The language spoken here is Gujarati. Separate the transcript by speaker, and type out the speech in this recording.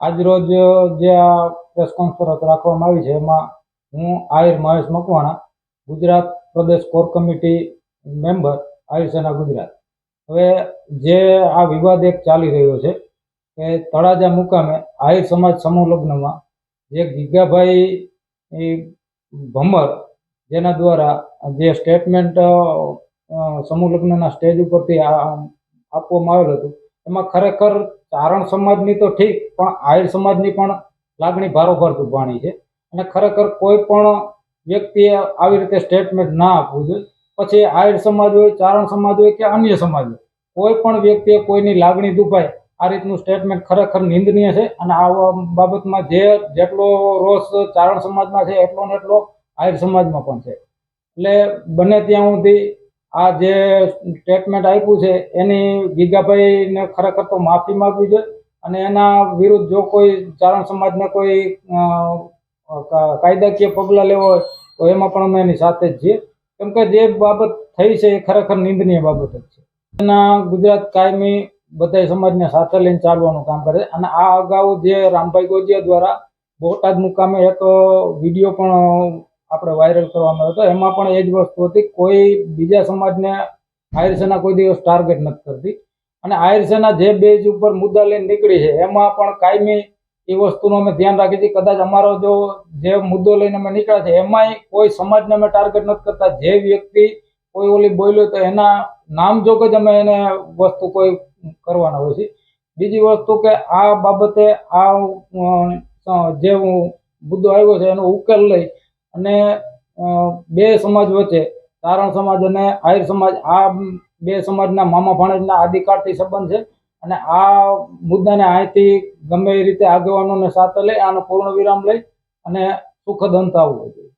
Speaker 1: આજરોજ જે આ પ્રેસ કોન્ફરન્સ રાખવામાં આવી છે, એમાં હું Ahir Mahesh Makwana, Gujarat Pradesh core committee member, Ahir Gujarat. હવે જે આ વિવાદ એક ચાલી રહ્યો છે કે તળાજા મુકામે આહિર સમાજ સમૂહ લગ્નમાં જે ગીગાભાઈ ભમર, જેના દ્વારા જે સ્ટેટમેન્ટ સમૂહ લગ્નના સ્ટેજ ઉપરથી આપવામાં આવેલું હતું એમાં ખરેખર ચારણ સમાજની તો ઠીક, પણ આહિર સમાજની પણ લાગણી ભારોભાર દુભાણી છે. અને ખરેખર કોઈ પણ વ્યક્તિએ આવી રીતે સ્ટેટમેન્ટ ના આપવું જોઈએ. પછી આહિર સમાજ હોય, ચારણ સમાજ હોય કે અન્ય સમાજ હોય, કોઈ પણ વ્યક્તિએ કોઈની લાગણી દુભાય, આ રીતનું સ્ટેટમેન્ટ ખરેખર નિંદનીય છે. અને આ બાબતમાં જે જેટલો રોષ ચારણ સમાજમાં છે, એટલો ને એટલો આહિર સમાજમાં પણ છે. એટલે બને ત્યાં સુધી આ જે સ્ટેટમેન્ટ આપ્યું છે, એની ગીગાભાઈને ખરેખર તો માફી માગવી જોઈએ અને એના વિરુદ્ધ જો કોઈ ચારણ સમાજને કોઈ કાયદાકીય પગલાં લેવા હોય, તો એમાં પણ અમે એની સાથે જ છીએ. કેમ કે જે બાબત થઈ છે એ ખરેખર નિંદનીય બાબત જ છે. એના ગુજરાત કાયમી બધા સમાજને સાથે લઈને ચાલવાનું કામ કરે અને આ અગાઉ જે રામભાઈ ગોજિયા દ્વારા બોટાદ મુકામે એક વીડિયો પણ આપણે વાયરલ કરવામાં હતો એમાં પણ એ જ વસ્તુ હતી, કોઈ બીજા સમાજને આયર સેના કોઈ દિવસ ટાર્ગેટ નથી કરતી. અને આયર સેના જે બેઝ ઉપર મુદ્દા લઈને નીકળી છે, એમાં પણ કાયમી એ વસ્તુનું અમે ધ્યાન રાખીએ છીએ. કદાચ અમારો જો જે મુદ્દો લઈને અમે નીકળ્યા છે, એમાંય કોઈ સમાજને અમે ટાર્ગેટ નથી કરતા. જે વ્યક્તિ કોઈ ઓલી બોલ્યો તો એના નામ જોગ જ અમે એને વસ્તુ કોઈ કરવાના હોય છે. બીજી વસ્તુ કે આ બાબતે આ જે મુદ્દો આવ્યો છે, એનો ઉકેલ લઈ અને બે સમાજ વચ્ચે, તારણ સમાજ અને આહિર સમાજ, આ બે સમાજના મામા ભાણેજના આદિકાળથી સંબંધ છે. અને આ મુદ્દાને અહીંથી ગમે એ રીતે આગેવાનોને સાથે લઈ આનો પૂર્ણ વિરામ લઈ અને સુખદ અંત આવવો જોઈએ.